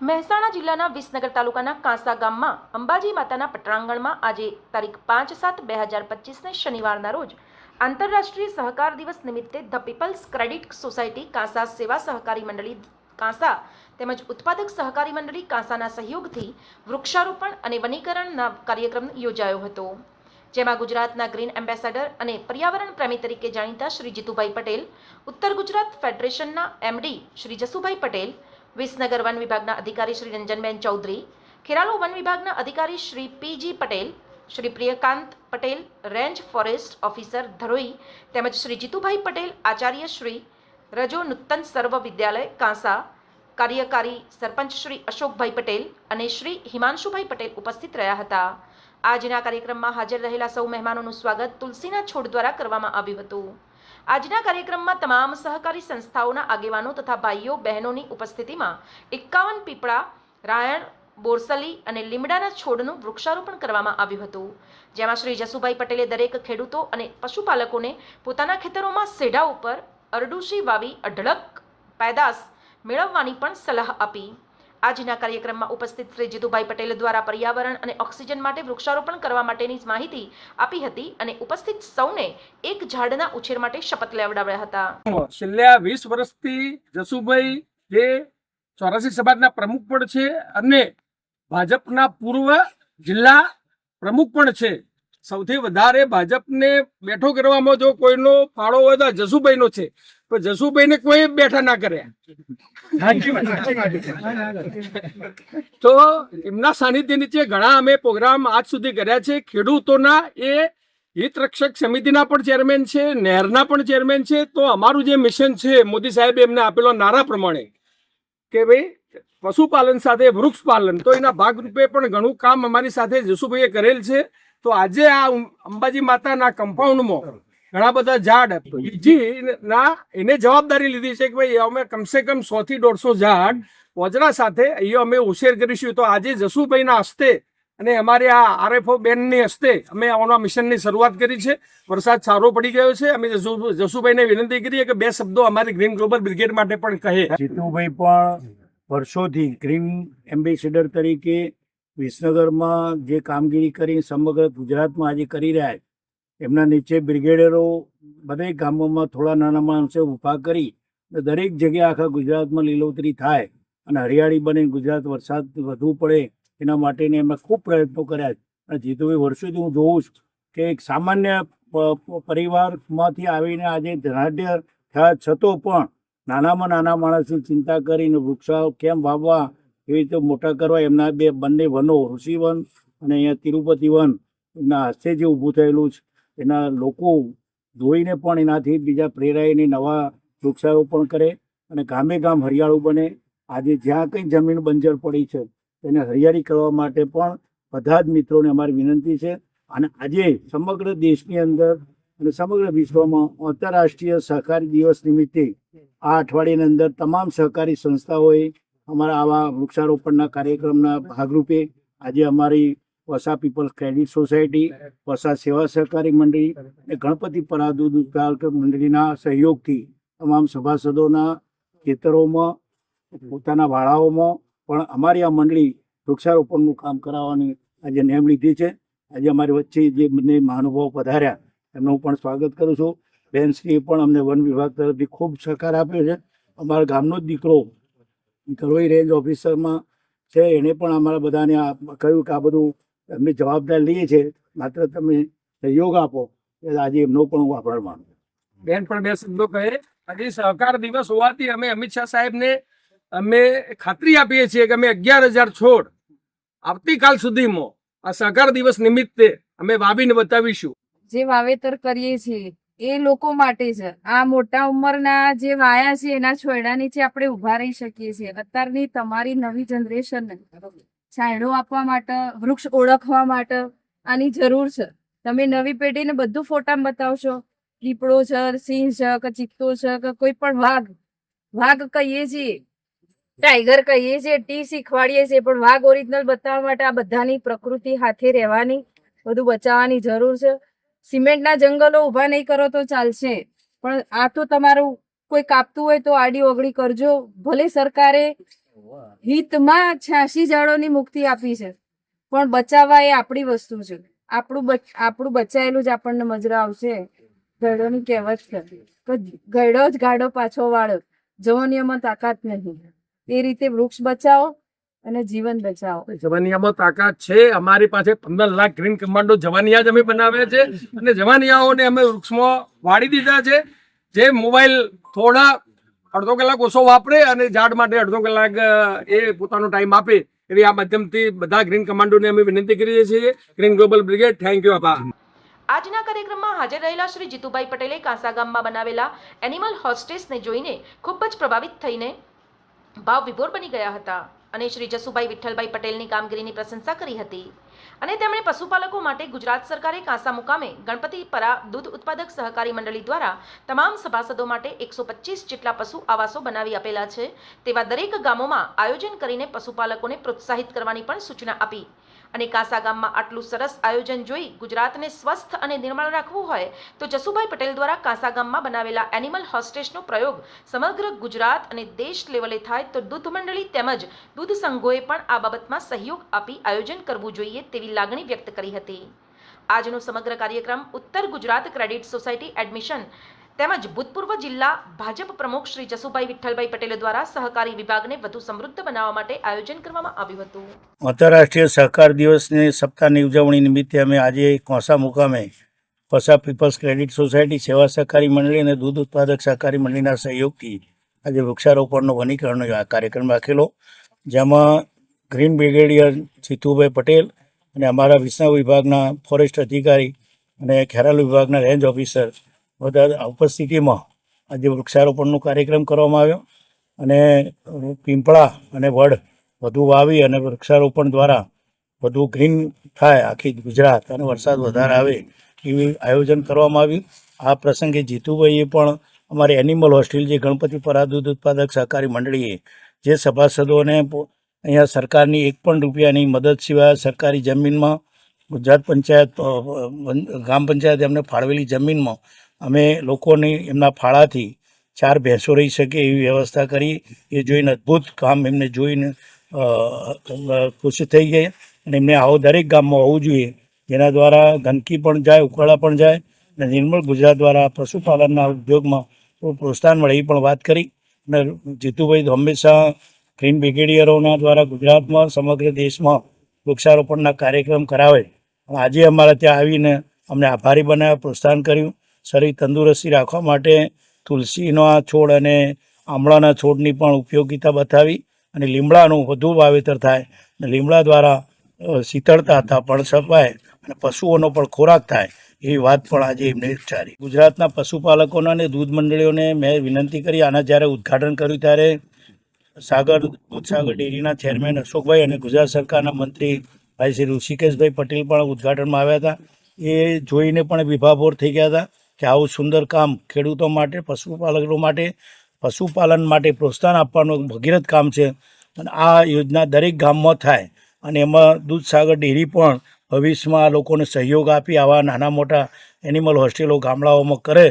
મહેસાણા જિલ્લાના વિસનગર તાલુકાના કાંસા ગામમાં અંબાજી માતાના પટ્રાંગણમાં આજે તારીખ પાંચ સાત બે હજાર પચીસને શનિવારના રોજ આંતરરાષ્ટ્રીય સહકાર દિવસ નિમિત્તે the peoples credit society Kansa સેવા સહકારી મંડળી કાંસા તેમજ ઉત્પાદક સહકારી મંડળી કાંસાના સહયોગથી વૃક્ષારોપણ અને વનીકરણના કાર્યક્રમ યોજાયો હતો, જેમાં ગુજરાતના ગ્રીન એમ્બેસેડર અને પર્યાવરણ પ્રેમી તરીકે જાણીતા શ્રી જીતુભાઈ પટેલ, ઉત્તર ગુજરાત ફેડરેશનના એમડી શ્રી જસુભાઈ પટેલ, વિસનગર વન વિભાગના અધિકારી શ્રી રંજનબેન ચૌધરી, ખેરાલુ વન વિભાગના અધિકારી Shri PG Patel Shri Priyakant Patel, range forest officer Dharoi, તેમજ શ્રી જીતુભાઈ પટેલ, આચાર્ય શ્રી રજો નૂતન સર્વ વિદ્યાલય, કાંસા. કાર્યકારી સરપંચ શ્રી અશોકભાઈ પટેલ અને શ્રી હિમાંશુભાઈ પટેલ ઉપસ્થિત રહ્યા હતા. આજના કાર્યક્રમમાં હાજર રહેલા સૌ મહેમાનોનું સ્વાગત તુલસીના છોડ દ્વારા કરવામાં આવ્યું હતું. આજના કાર્યક્રમમાં તમામ સહકારી સંસ્થાઓના આગેવાનો તથા ભાઈઓ, બહેનોની ઉપસ્થિતિમાં એકાવન પીપળા, રાયણ બોરસલી અને લીમડાના છોડનું વૃક્ષારોપણ કરવામાં આવ્યું હતું. જેમાં શ્રી જસુભાઈ પટેલે દરેક ખેડૂતો અને પશુપાલકોને પોતાના ખેતરોમાં સેઢા ઉપર અરડુશી વાવી અઢળક પેદાશ મેળવવાની પણ સલાહ આપી. આજના કાર્યક્રમમાં ઉપસ્થિત શ્રી જીતુભાઈ પટેલ દ્વારા પર્યાવરણ અને ઓક્સિજન માટે વૃક્ષારોપણ કરવા માટેની માહિતી આપી હતી અને ઉપસ્થિત સૌને એક ઝાડના ઉછેર માટે શપથ લેવડાવ્યા હતા. છેલ્લા વીસ વર્ષથી જસુભાઈ જે ચોરાસી સમાજના પ્રમુખ પણ છે અને ભાજપના પૂર્વ જિલ્લા પ્રમુખ પણ છે. સૌથી વધારે ભાજપને બેઠો કરવામાં જો કોઈનો ફાળો હોય તો જસુભાઈનો છે. પણ જસુભાઈને કોઈ બેઠા ના કર્યા. તો એમના સાનિધ્ય નીચે ઘણા અમે પ્રોગ્રામ આજ સુધી કર્યા છે. ખેડૂતોના એ હિત રક્ષક સમિતિના પણ ચેરમેન છે નહેરના પણ ચેરમેન છે. તો અમારું જે મિશન છે મોદી સાહેબે એમને આપેલો નારા પ્રમાણે કે ભાઈ પશુપાલન સાથે વૃક્ષ પાલન તો એના ભાગરૂપે પણ ઘણું કામ અમારી સાથે જસુભાઈએ કરેલ છે. તો આજે આ અંબાજી માતાના કમ્પાઉન્ડમાં ઘણા બધા ઝાડ બીજી ના એને જવાબદારી લીધી છે કે ભાઈ અમે કમસે કમ સો થી દોઢસો ઝાડ વજરા સાથે અહીંયા અમે ઉછેર કરીશું. તો આજે જસુભાઈના હસ્તે અને અમારે આ આરએફઓ બેનની હસ્તે અમે આના મિશનની શરૂઆત કરી છે. વરસાદ સારો પડી ગયો છે. અમે જસુ, જસુભાઈને વિનંતી કરીએ કે બે શબ્દો અમારી ગ્રીન ગ્લોબલ બ્રિગેડ માટે પણ કહે. જીતુભાઈ પણ વર્ષોથી ગ્રીન એમ્બેસેડર તરીકે વિસનગરમાં જે કામગીરી કરી સમગ્ર ગુજરાતમાં આજે કરી રહ્યા છે. એમના નીચે બ્રિગેડરો દરેક ગામોમાં થોડા નાના માણસો ઊભા કરી દરેક જગ્યાએ આખા ગુજરાતમાં લીલોતરી થાય અને હરિયાળી બને, ગુજરાત વરસાદ વધુ પડે એના માટેને એમણે ખૂબ પ્રયત્નો કર્યા છે. અને જીતુભાઈ, વર્ષોથી હું જોઉં છું કે એક સામાન્ય પરિવારમાંથી આવીને આજે ધનાઢ્ય થયા છતાં પણ નાનામાં નાના માણસની ચિંતા કરીને વૃક્ષો કેમ વાવવા એવી રીતે મોટા કરવા એમના બે બંને વનો, ઋષિવન અને અહીંયા તિરુપતિ વન એમના હસ્તે જે ઊભું થયેલું છે. એના લોકો જોઈને પણ એનાથી બીજા પ્રેરાઈને નવા વૃક્ષારોપણ કરે અને ગામે ગામ હરિયાળું બને. આજે જ્યાં કંઈ જમીન બંજર પડી છે, તેને હરિયાળી કરવા માટે પણ બધા જ મિત્રોને અમારી વિનંતી છે. અને આજે સમગ્ર દેશની અંદર અને સમગ્ર વિશ્વમાં આંતરરાષ્ટ્રીય સહકારી દિવસ નિમિત્તે આ અઠવાડિયાની અંદર તમામ સહકારી સંસ્થાઓએ અમારા આવા વૃક્ષારોપણના કાર્યક્રમના ભાગરૂપે આજે અમારી Vasa peoples credit society, Vasa સેવા સહકારી મંડળી અને ગણપતિ પરાદુ ઉત્પાદક મંડળીના સહયોગથી તમામ સભાસદોના ખેતરોમાં, પોતાના વાળાઓમાં પણ અમારી આ મંડળી વૃક્ષારોપણનું કામ કરાવવાની આજે નેમ લીધી છે. આજે અમારી વચ્ચે જે બંને મહાનુભાવો પધાર્યા એમનું પણ સ્વાગત કરું છું. બેનશ્રીએ પણ અમને વન વિભાગ તરફથી ખૂબ સહકાર આપ્યો છે. અમારા ગામનો જ દીકરો કરોઈ રેન્જ ઓફિસરમાં છે. એણે પણ અમારા બધાને કહ્યું કે આ બધું એમની જવાબદારી લઈએ છીએ માત્ર તમે સહયોગ આપો. એટલે આજે એમનો પણ હું આભાર માનું બેન પણ બે શબ્દો કહે. આજે સહકાર દિવસ હોવાથી અમે અમિત શાહ સાહેબને અમે ખાતરી આપીએ છીએ કે અમે અગિયાર હજાર છોડ આવતીકાલ સુધીમાં આ સહકાર દિવસ નિમિત્તે અમે વાવીને બતાવીશું. જે વાવેતર કરીએ છીએ, એ લોકો માટે છે આ મોટા ઉંમરના જે વાયા છે, એના છોયડા નીચે આપણે ઊભા રહી શકીએ છીએ. અત્યારની તમારી નવી જનરેશન છાંયડો આપવા માટે, વૃક્ષ ઓળખવા માટે આની જરૂર છે. તમે નવી પેઢીને બધું ફોટા બતાવશો. દીપડો છે, સિંહ છે કે ચિત્તો છે કે કોઈ પણ વાઘ. વાઘ કહીએ છીએ. ટાઈગર કહીએ છીએ, ટી શીખવાડીએ છીએ, પણ વાઘ ઓરિજિનલ બતાવવા માટે આ બધાની પ્રકૃતિ હાથે રહેવાની, બધું બચાવવાની જરૂર છે. સિમેન્ટના જંગલો ઊભા નહીં કરો તો ચાલશે. પણ આ તો તમારું કોઈ કાપતું હોય તો આડી ઓગળી કરજો. ભલે સરકારે હિતમાં છ્યાસી ઝાડોની મુક્તિ આપી છે, પણ બચાવવા એ આપણી વસ્તુ છે. આપણું આપણું બચાયેલું જ આપણને મજરા આવશે. ગયડોની કહેવત છે. તો ગયડો જ ગાડો પાછો વાળો. જવાનીઓમાં તાકાત નહીં. એ રીતે વૃક્ષ બચાવો અને જીવન બચાવો. જવાનિયામાં તાકાત છે. અમારી પાસે પંદર લાખ ગ્રીન કમાન્ડો જવાનિયા જ અમે બનાવ્યા છે. અને જવાનિયાઓને અમે વૃક્ષમાં વાળી દીધા છે. જે મોબાઈલ થોડા અડધો કલાક ઓછો વાપરે અને ઝાડ માટે અડધો કલાક એ પોતાનો ટાઈમ આપે. એવી આ માધ્યમથી બધા ગ્રીન કમાન્ડોને અમે વિનંતી કરીએ છીએ. Green global brigade thank you આભાર. આજના કાર્યક્રમમાં હાજર રહેલા શ્રી જીતુભાઈ પટેલે કાંસા ગામમાં બનાવેલા એનિમલ હોસ્ટેસને જોઈને ખૂબ જ પ્રભાવિત થઈને ભાવ વિભોર બની ગયા હતા. અને શ્રી જસુભાઈ વિઠ્ઠલભાઈ પટેલની કામગીરીની પ્રશંસા કરી હતી. અને તેમણે પશુપાલકો માટે ગુજરાત સરકારે કાંસા મુકામે ગણપતિપરા દૂધ ઉત્પાદક સહકારી મંડળી દ્વારા તમામ સભાસદો માટે એકસો પચીસ જેટલા પશુ આવાસો બનાવી આપેલા છે, તેવા દરેક ગામોમાં આયોજન કરીને પશુપાલકોને પ્રોત્સાહિત કરવાની પણ સૂચના આપી. અને કાંસા ગામમાં આટલું સરસ આયોજન જોઈ ગુજરાતને સ્વસ્થ અને નિર્મળ રાખવું હોય તો જસુભાઈ પટેલ દ્વારા કાંસા ગામમાં બનાવેલા એનિમલ હોસ્ટેસનો પ્રયોગ સમગ્ર ગુજરાત અને દેશ લેવલે થાય તો દૂધ મંડળી તેમજ દૂધ સંઘોએ પણ આ બાબતમાં સહયોગ આપી આયોજન કરવું જોઈએ તેવી લાગણી વ્યક્ત કરી હતી. આજનો સમગ્ર કાર્યક્રમ ઉત્તર ગુજરાત ક્રેડિટ સોસાયટી એડમિશન તેમજ ભૂતપૂર્વ જિલ્લા ભાજપ પ્રમુખ શ્રી જસુભાઈ વિઠ્ઠલભાઈ પટેલ દ્વારા સહકારી વિભાગને વધુ સમૃદ્ધ બનાવવા માટે આયોજન કરવામાં આવ્યું હતું. આંતરરાષ્ટ્રીય સહકાર દિવસની સપ્તાહની ઉજવણી નિમિત્તે અમે આજે કોસા મુકામે પસા પીપલ્સ ક્રેડિટ સોસાયટી સેવા સહકારી મંડળી અને દૂધ ઉત્પાદક સહકારી મંડળીના સહયોગથી આજે વૃક્ષારોપણનો વનીકરણનો આ કાર્યક્રમ રાખેલો. જેમાં ગ્રીન બ્રિગેડિયર જીતુભાઈ પટેલ અને અમારા વિસનગર વિભાગના ફોરેસ્ટ અધિકારી અને ખેરાલુ વિભાગના રેન્જ ઓફિસર બધા ઉપસ્થિતિમાં આજે વૃક્ષારોપણનો કાર્યક્રમ કરવામાં આવ્યો અને પીંપળા અને વડ વધુ વાવી અને વૃક્ષારોપણ દ્વારા વધુ ગ્રીન થાય આખી ગુજરાત અને વરસાદ વધારે આવે એવું આયોજન કરવામાં આવ્યું. આ પ્રસંગે જીતુભાઈએ પણ અમારી એનિમલ હોસ્ટેલ જે ગણપતિ પરા દૂધ ઉત્પાદક સહકારી મંડળીએ જે સભાસદોને અહીંયા સરકારની એક પણ રૂપિયાની મદદ સિવાય સરકારી જમીનમાં ગુજરાત પંચાયત ગ્રામ પંચાયત એમને ફાળવેલી જમીનમાં અમે લોકોની એમના ફાળાથી ચાર ભેંસો રહી શકે એવી વ્યવસ્થા કરી. એ જોઈને અદ્ભુત કામ એમને જોઈને ખુશ થઈ ગઈ અને એમને આવો દરેક ગામમાં હોવું જોઈએ. જેના દ્વારા ગંદકી પણ જાય ઉકાળા પણ જાય. અને નિર્મળ ગુજરાત દ્વારા પશુપાલનના ઉદ્યોગમાં પ્રોત્સાહન મળે એ પણ વાત કરી. અને જીતુભાઈ હંમેશા ગ્રીન બ્રિગેડિયરોના દ્વારા ગુજરાતમાં સમગ્ર દેશમાં વૃક્ષારોપણના કાર્યક્રમ કરાવે. પણ આજે અમારા ત્યાં આવીને અમને આભારી બનાવ્યા, પ્રોત્સાહન કર્યું. શરીર તંદુરસ્તી રાખવા માટે તુલસીના છોડ અને આમળાના છોડની પણ ઉપયોગિતા બતાવી અને લીમડાનું વધુ વાવેતર થાય અને લીમડા દ્વારા શીતળતા હતા પણ સપાય અને પશુઓનો પણ ખોરાક થાય એવી વાત પણ આજે એમને ઉચ્ચારી. ગુજરાતના પશુપાલકોને અને દૂધ મંડળીઓને મેં વિનંતી કરી, આના જ્યારે ઉદ્ઘાટન કર્યું ત્યારે સાગર, દૂધસાગર ડેરીના ચેરમેન અશોકભાઈ અને ગુજરાત સરકારના મંત્રી ભાઈ શ્રી ઋષિકેશભાઈ પટેલ પણ ઉદ્ઘાટનમાં આવ્યા હતા. એ જોઈને પણ વિભાભોર થઈ ગયા હતા. કે આવું સુંદર કામ ખેડૂતો માટે, પશુપાલકો માટે, પશુપાલન માટે પ્રોત્સાહન આપવાનું ભગીરથ કામ છે. અને આ યોજના દરેક ગામમાં થાય અને એમાં દૂધસાગર ડેરી પણ ભવિષ્યમાં લોકોને સહયોગ આપી આવા નાના મોટા એનિમલ હોસ્ટેલો ગામડાઓમાં કરે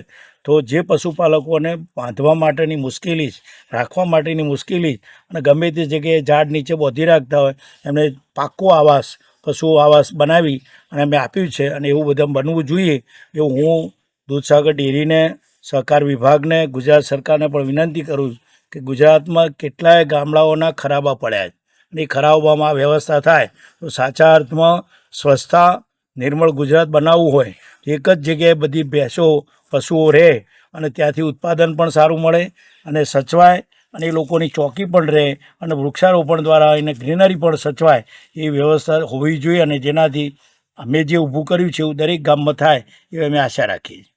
તો જે પશુપાલકોને બાંધવા માટેની મુશ્કેલી, રાખવા માટેની મુશ્કેલી અને ગમે તે જગ્યાએ ઝાડ નીચે બોધી રાખતા હોય, એમને પાક્કો આવાસ પશુ આવાસ બનાવી અને અમે આપ્યું છે અને એવું બધા બનવું જોઈએ એવું હું દૂધસાગર ડેરીને સહકાર વિભાગને ગુજરાત સરકારને પણ વિનંતી કરું કે ગુજરાતમાં કેટલાય ગામડાઓના ખરાબા પડ્યા છે. અને એ ખરાબામાં વ્યવસ્થા થાય તો સાચા અર્થમાં સ્વચ્છતા નિર્મળ ગુજરાત બનાવવું હોય. એક જ જગ્યાએ બધી ભેંસો, પશુઓ રહે અને ત્યાંથી ઉત્પાદન પણ સારું મળે અને સચવાય અને એ લોકોની ચોકી પણ રહે અને વૃક્ષારોપણ દ્વારા એને ગ્રીનરી પણ સચવાય એ વ્યવસ્થા હોવી જોઈએ અને જેનાથી અમે જે ઊભું કર્યું છે એવું દરેક ગામમાં થાય એવી અમે આશા રાખીએ છીએ.